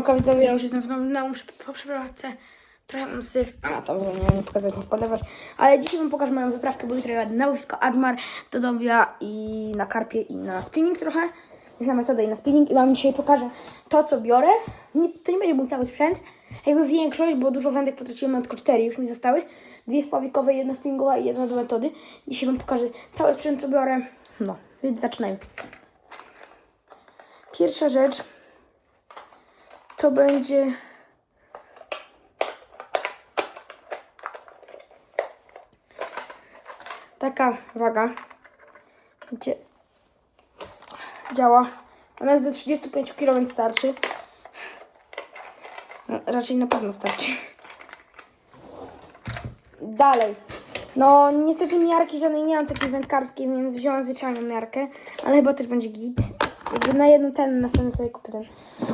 Widzowie, ja już jestem w nowym domu po przeprowadzce. Trochę mam syf. A, to nie, nie pokazywać, nie. Ale dzisiaj wam pokażę moją wyprawkę, bo jutro jadę na łowisko Admar, do Dobia i na karpie i na spinning trochę. Jest na metodę i na spinning i wam dzisiaj pokażę to, co biorę. Nic, to nie będzie mój cały sprzęt. Jakby większość, bo dużo wędek potraciłem, mam tylko cztery, już mi zostały. Dwie spławikowe, jedna spinningowa i jedna do metody. Dzisiaj wam pokażę cały sprzęt, co biorę. No, więc zaczynajmy. Pierwsza rzecz to będzie taka waga, gdzie działa. Ona jest do 35 kg, więc starczy. No, raczej na pewno starczy. Dalej. No, niestety miarki żadnej nie mam takiej wędkarskiej, więc wziąłem zwyczajną miarkę, ale chyba też będzie git. Jakby na jedną ten, następny sobie kupię ten.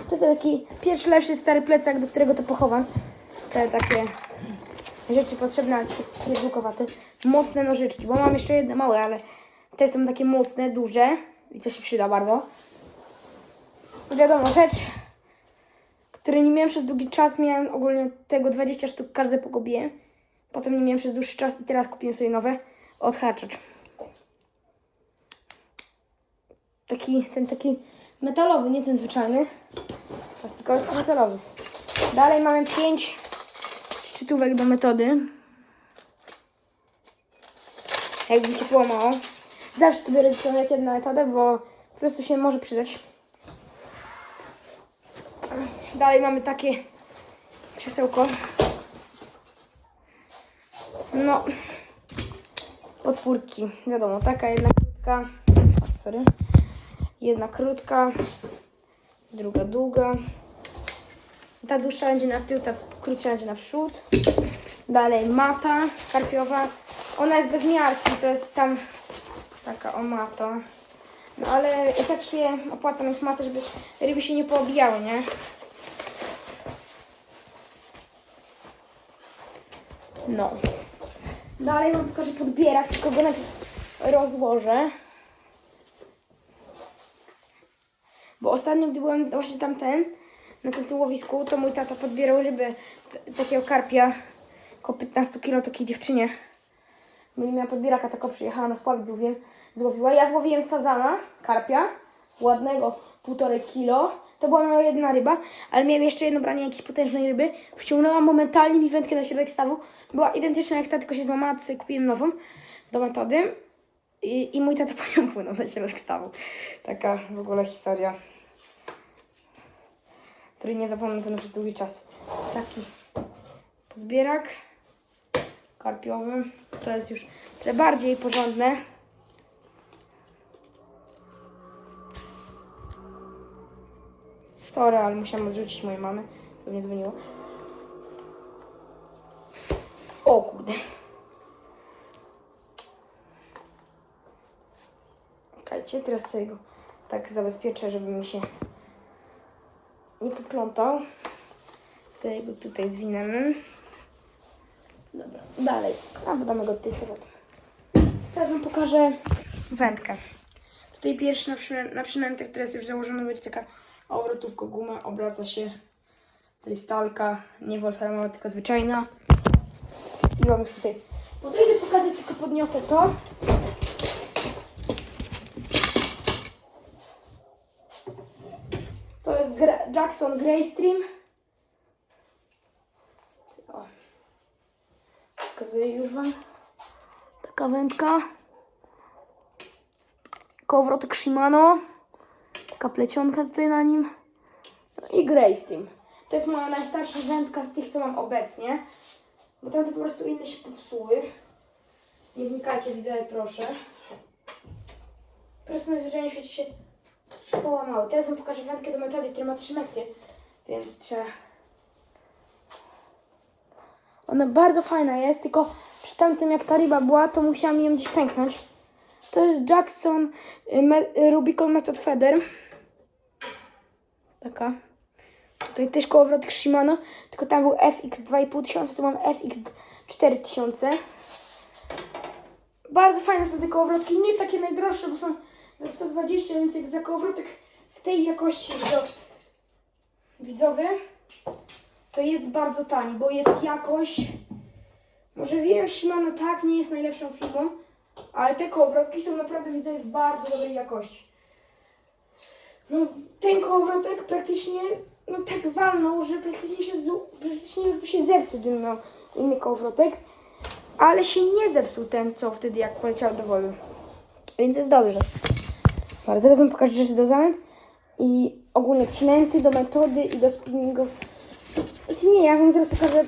To taki pierwszy lepszy stary plecak, do którego to pochowam. Te takie rzeczy potrzebne, ale takie pierdółkowate. Mocne nożyczki, bo mam jeszcze jedne małe, ale te są takie mocne, duże i to się przyda bardzo. Wiadomo, rzecz, której nie miałem przez długi czas, miałem ogólnie tego 20 sztuk, każde pogubiłem. Potem nie miałem przez dłuższy czas i teraz kupiłem sobie nowe. Odhaczacz. Taki, ten taki metalowy, nie ten zwyczajny. Plastikowy, tylko metalowy. Dalej mamy 5 szczytówek do metody. Jakby się połamało. Zawsze to biorę sobą jak jedna metodę, bo po prostu się może przydać. Dalej mamy takie krzesełko. No, podpórki. Wiadomo, taka jedna krótka. Sorry. Jedna krótka, druga długa. Ta dłuższa będzie na tył, ta krótsza będzie na przód. Dalej mata karpiowa. Ona jest bez miarki, to jest sam taka o mata. No ale i tak się opłaca mieć matę, żeby ryby się nie poobijały, nie? No. Dalej wam pokażę podbierak, tylko go najpierw rozłożę. Bo ostatnio, gdy byłem właśnie tamten, na tym łowisku, to mój tata podbierał ryby takiego karpia, około 15 kg takiej dziewczynie. Bo nie miała podbieraka, tylko przyjechała na spławić z łowiem, złowiła. Ja złowiłem sazana, karpia, ładnego, półtorej kilo. To była moja jedna ryba, ale miałem jeszcze jedno branie jakiejś potężnej ryby. Wciągnęłam momentalnie mi wędkę na środek stawu. Była identyczna jak ta, tylko się złamała, to sobie kupiłem nową do metody. I, I mój tata po nią płynął na środek stawu. Taka w ogóle historia, której nie zapomnę pewno przez długi czas. Taki podbierak karpiowy. To jest już trochę bardziej porządne. Sorry, ale musiałam odrzucić mojej mamy. Pewnie dzwoniło. O kurde. Teraz sobie go tak zabezpieczę, żeby mi się nie poplątał. Sobie go tutaj zwiniemy. Dobra, dalej. A, dodamy go tutaj powrotem. Teraz Wam pokażę wędkę. Tutaj pierwszy na, przynętę, która jest już założona, będzie taka obrotówka guma, obraca się. To jest stalka, nie wolframowa, tylko zwyczajna. I mam już tutaj. Podejdę pokazać, tylko podniosę. To jest Gra- Jackson Greystream. O. Pokazuję już Wam. Taka wędka. Kołowrotek Shimano. Taka plecionka tutaj na nim. No i Greystream. To jest moja najstarsza wędka z tych, co mam obecnie. Bo tamte po prostu inne się popsuły. Nie wnikajcie, widzowie, proszę. Po prostu najzwyczajniej w świecie się połamały. Teraz wam pokażę wędkę do metody, która ma 3 metry. Więc trzeba... Ona bardzo fajna jest, tylko przy tamtym jak ta ryba była, to musiałam ją gdzieś pęknąć. To jest Jackson y, me, y, Rubicon Method Feather. Taka. Tutaj też kołowrotek Shimano, tylko tam był FX 2500, tu mam FX 4000. Bardzo fajne są te kołowrotki, nie takie najdroższe, bo są za 120, więc jak za kołowrotek w tej jakości to widzowie, to jest bardzo tani, bo jest jakość. Może wiem, Shimano tak nie jest najlepszą firmą, ale te kołowrotki są naprawdę widzowie w bardzo dobrej jakości. No, ten kołowrotek praktycznie no, tak walnął, że praktycznie, się praktycznie już by się zepsuł, gdybym miał inny kołowrotek. Ale się nie zepsuł ten, co wtedy jak poleciał do wody. Więc jest dobrze. Dobra, zaraz wam pokażę rzeczy do zanęt i ogólnie przynęty do metody i do spinningu. Znaczy nie, ja wam zaraz pokażę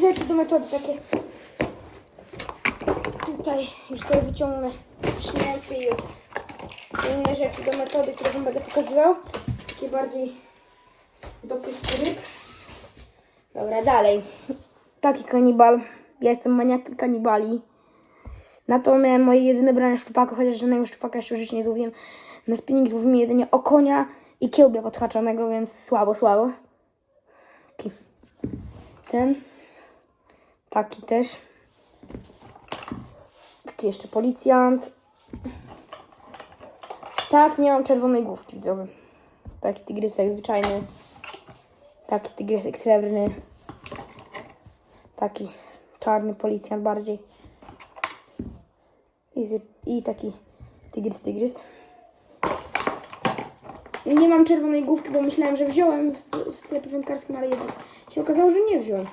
rzeczy do metody takie. Tutaj już sobie wyciągnę przynęty i inne rzeczy do metody, które wam będę pokazywał. Takie bardziej do pysku ryb. Dobra, dalej. Taki kanibal. Ja jestem maniakiem kanibali. Na to miałem moje jedyne branie szczupaków, chociaż żadnego szczupaka jeszcze życiu nie złowiłem. Na spinning złowimy jedynie okonia i kiełbia podhaczonego, więc słabo, słabo. Taki. Ten. Taki też. Taki jeszcze policjant. Tak, nie mam czerwonej główki, widzowie. Taki tygrysek zwyczajny. Taki tygrysek srebrny. Taki czarny policjant bardziej. I, taki tygrys, tygrys. Nie mam czerwonej główki, bo myślałem, że wziąłem w, w sklepie wędkarskim, ale jednak się okazało, że nie wziąłem.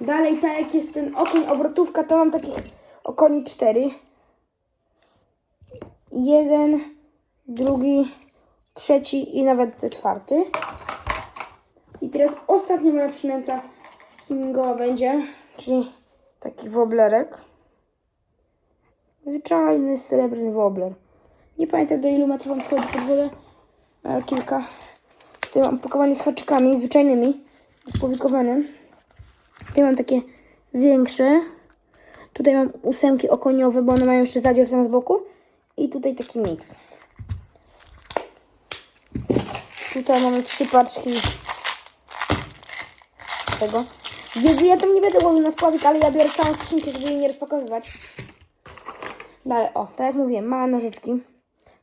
Dalej, tak jak jest ten okoń obrotówka, to mam takich okoni cztery. Jeden, drugi, trzeci i nawet czwarty. I teraz ostatnia moja przynęta spinningowa będzie, czyli taki woblerek. Zwyczajny srebrny wobler. Nie pamiętam do ilu metrów on schodzi pod wodę, ale kilka. Tutaj mam pakowanie z haczykami zwyczajnymi, z. Tutaj mam takie większe. Tutaj mam ósemki okoniowe, bo one mają jeszcze zadzior tam z boku. I tutaj taki miks. Tutaj mamy trzy paczki tego. Ja tam nie będę łowił na spławik, ale ja biorę całą skrzynkę, żeby jej nie rozpakowywać. Dalej, o, tak jak mówiłem, małe nożyczki.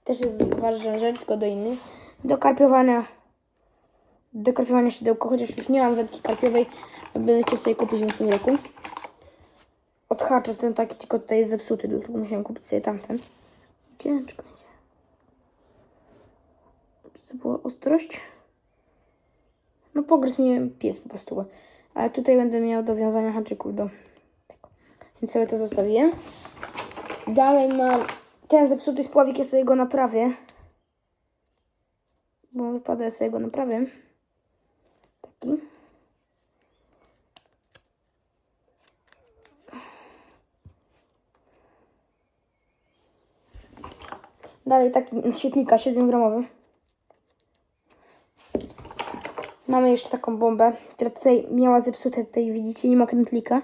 Też jest ważna rzecz, tylko do innych. Do karpiowania. Do karpiowania szydełko, chociaż już nie mam wędki karpiowej. Będę chciał sobie kupić w następnym roku. Odhaczacz ten taki, tylko tutaj jest zepsuty, dlatego musiałem kupić sobie tamten. Gdzie? Czekajcie. To była ostrość. No pogryzł mnie pies po prostu. go. Ale tutaj będę miał do wiązania haczyków do tego. Więc sobie to zostawię. Dalej mam ten zepsuty spławik, ja sobie go naprawię. Bo on wypada, ja sobie go naprawię. Taki. Dalej taki świetlika 7-gramowy. Mamy jeszcze taką bombę, która tutaj miała zepsute, tutaj widzicie, nie ma krętlika.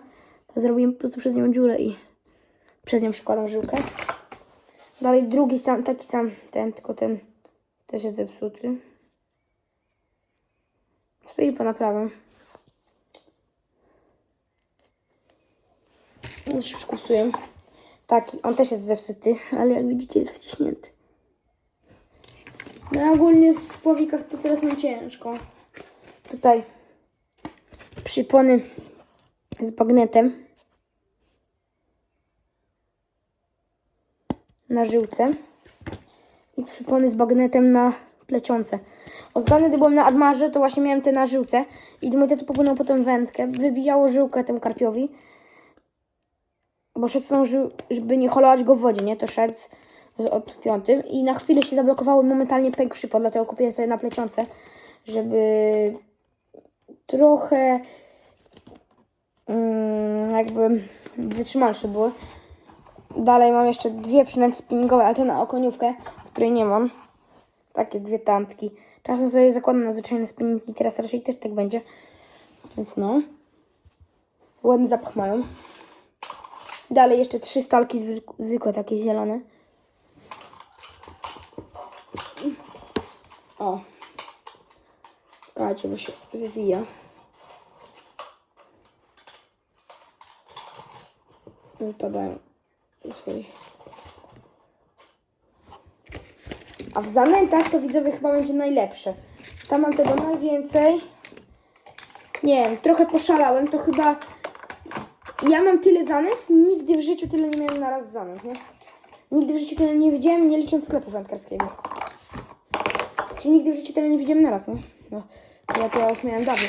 To zrobiłem po prostu przez nią dziurę i przez nią przykładam żyłkę. Dalej drugi sam, taki sam, ten, tylko ten też jest zepsuty. Sobie po naprawę. Już się przykusuję. Taki, on też jest zepsuty, ale jak widzicie jest wciśnięty. No ogólnie w spławikach to teraz mam ciężko. Tutaj przypony z bagnetem na żyłce i przypony z bagnetem na plecionce. Ostatnio, gdy byłem na Admarze, to właśnie miałem te na żyłce i tato popłynął potem wędkę, wybijało żyłkę temu karpiowi, bo szedł żył, żeby nie holować go w wodzie, nie? To szedł od piątym i na chwilę się zablokowało momentalnie pękł przypon, dlatego kupiłem sobie na plecionce, żeby trochę mm, jakby wytrzymalsze były. Dalej mam jeszcze dwie przynęty spinningowe, ale to na okoniówkę, której nie mam. Takie dwie tamtki. Czasem sobie zakładam na zwyczajne spinningi, teraz raczej też tak będzie. Więc no. Ładny zapach mają. Dalej jeszcze trzy stalki zwykłe, zwykłe takie zielone. O. Czekajcie, bo się wywija. Wypadają ze swoich. A w zanętach to widzowie chyba będzie najlepsze. Tam mam tego najwięcej. Nie wiem, trochę poszalałem, to chyba... Ja mam tyle zanęt, nigdy w życiu tyle nie miałem naraz zanęt, nie? Nigdy w życiu tyle nie widziałem, nie licząc sklepu wędkarskiego. Czyli nigdy w życiu tyle nie widziałem naraz, nie? No, to ja to już miałem dawno.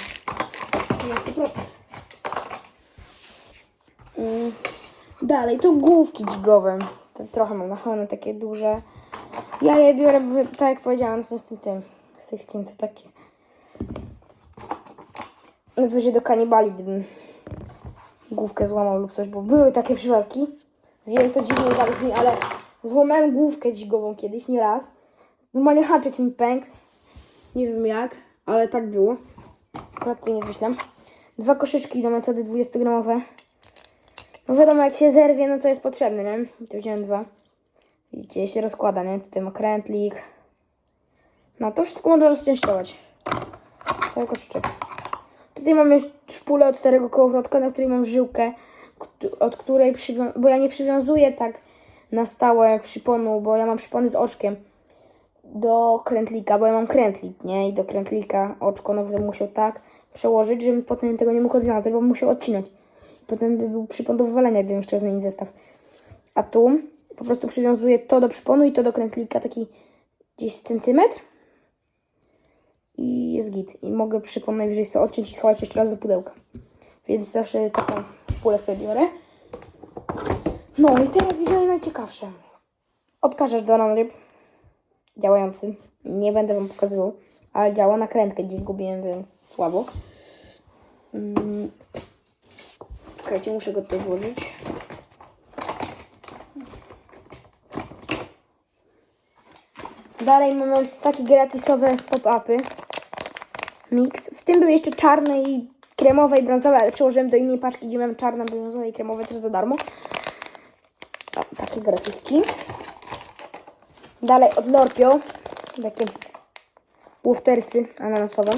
Na 100%. Mm. Dalej, to główki dźgowe. To trochę mam nachalne, takie duże. Ja je biorę, bo tak jak powiedziałam, są w tym, tym w tej skrzynce takie. Wyjdzie do kanibali, gdybym główkę złamał lub coś, bo były takie przypadki. Wiem, to dziwnie zabrzmi, ale złamałem główkę dźgową kiedyś, nie raz. Normalnie haczyk mi pękł. Nie wiem jak, ale tak było. Akurat nie zmyślam. Dwa koszyczki do metody 20-gramowe. No wiadomo, jak się zerwie, no to jest potrzebne, nie? To wziąłem dwa. Widzicie, się rozkłada, nie? Tutaj ma krętlik. No to wszystko można rozczęściować. Cały koszyczek. Tutaj mamy szpulę od starego kołowrotka, na której mam żyłkę, od której przywią- bo ja nie przywiązuję tak na stałe przyponu, bo ja mam przypony z oczkiem do krętlika, bo ja mam krętlik, nie? I do krętlika oczko, no bym musiał tak przełożyć, żebym potem tego nie mógł odwiązać, bo musiał odcinać. Potem by był przypon do wywalenia, gdybym chciał zmienić zestaw. A tu po prostu przywiązuję to do przyponu i to do krętlika, taki gdzieś centymetr. I jest git. I mogę przypon najwyżej sobie odciąć i chować jeszcze raz do pudełka. Więc zawsze taką pulę sobie biorę. No i teraz widzę najciekawsze. Odkażasz do ryb. Działający. Nie będę wam pokazywał. Ale działa nakrętkę gdzieś zgubiłem, więc słabo. Czekajcie, muszę go tutaj włożyć. Dalej mamy takie gratisowe pop-upy. Mix. W tym były jeszcze czarne i kremowe i brązowe, ale przełożyłem do innej paczki, gdzie miałem czarne, brązowe i kremowe też za darmo. O, takie gratiski. Dalej od Lorpio. Takie wuftersy ananasowe.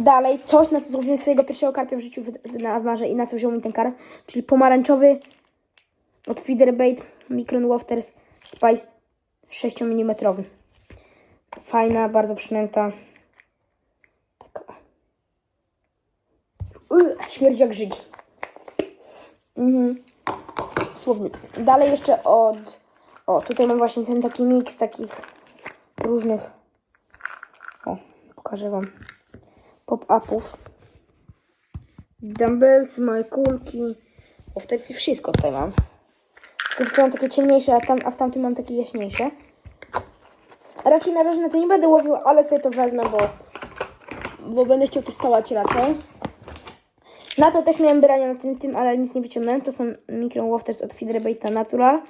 Dalej coś, na co złowiłem swojego pierwszego karpia w życiu na Amarze i na co wziął mi ten karp, czyli pomarańczowy od Feederbait Micron Wafters Spice 6 mm. Fajna, bardzo przynęta. Taka. Śmierdzi jak Żydzi. Mhm. Słownik. Dalej jeszcze od... O, tutaj mam właśnie ten taki miks takich różnych... O, pokażę Wam. Pop-upów. Dumbbells, moje kulki. O, w tersji wszystko tutaj mam. Tylko mam takie ciemniejsze, a, tam, a w tamtym mam takie jaśniejsze. Raczej na razie to nie będę łowił, ale sobie to wezmę, bo, bo będę chciał testować raczej. Na to też miałem brania na tym, tym, ale nic nie wyciągnąłem. To są Micron Wafters od Feederbaita Natural.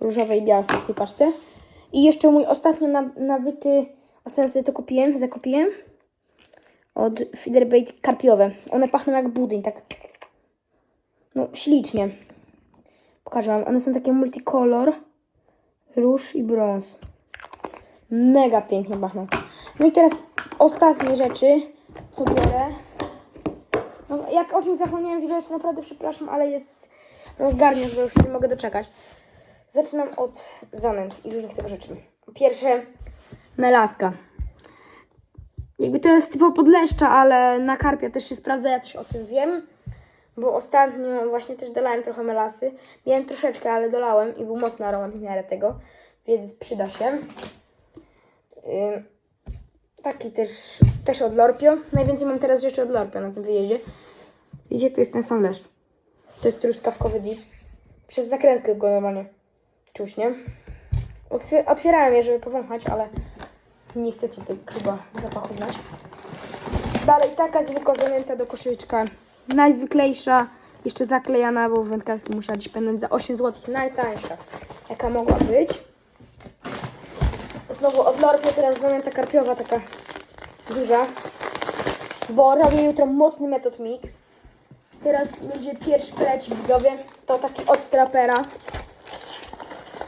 Różowe i białe są w tej paczce. I jeszcze mój ostatnio na, nabyty, ostatnio sobie to kupiłem, zakupiłem. Od Feederbait karpiowe. One pachną jak budyń, tak. No, ślicznie. Pokażę wam. One są takie multicolor. Róż i brąz. Mega pięknie pachną. No i teraz ostatnie rzeczy, co biorę. No, jak o czymś zapomniałem wideo, to naprawdę przepraszam, ale jest rozgarnię, że już nie mogę doczekać. Zaczynam od zanęt i różnych tego rzeczy. Pierwsze, melaska. Jakby to jest typowo podleszcza, ale na karpia też się sprawdza, ja coś o tym wiem. Bo ostatnio właśnie też dolałem trochę melasy. Miałem troszeczkę, ale dolałem i był mocny aromat w miarę tego, więc przyda się. Taki też, też od Lorpio. Najwięcej mam teraz rzeczy od Lorpio na tym wyjeździe. Widzicie, to jest ten sam leszcz. To jest truskawkowy dip. Przez zakrętkę go normalnie czuć, nie? Otwier otwierałem je, żeby powąchać, ale nie chcecie tego chyba zapachu znać. Dalej taka zwykła zanęta do koszyczka. Najzwyklejsza, jeszcze zaklejana, bo w wędkarskim musiała dziś pędząc za 8 zł. Najtańsza, jaka mogła być. Znowu od Lorpio teraz zanęta karpiowa, taka duża. Bo robię jutro mocny metod mix. Teraz będzie pierwszy peleci widzowie. To taki od trapera.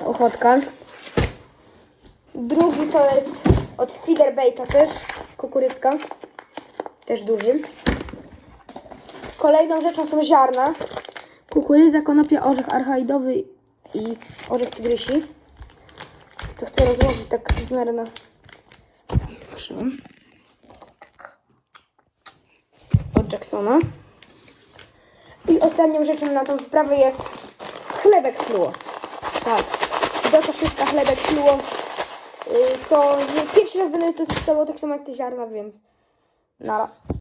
Ochotka. Drugi to jest od Feederbaita też. Kukurycka. Też duży. Kolejną rzeczą są ziarna. Kukurydza, konopia, orzech archaidowy i orzech tygrysi. To chcę rozłożyć tak w miarę na krzywo. Od Jacksona. I ostatnią rzeczą na tą wyprawę jest chlebek fluo. Tak. Do koszyczka chlebek fluo. Yy, to pierwszy raz będę to testował tak samo jak te ziarna, więc nara.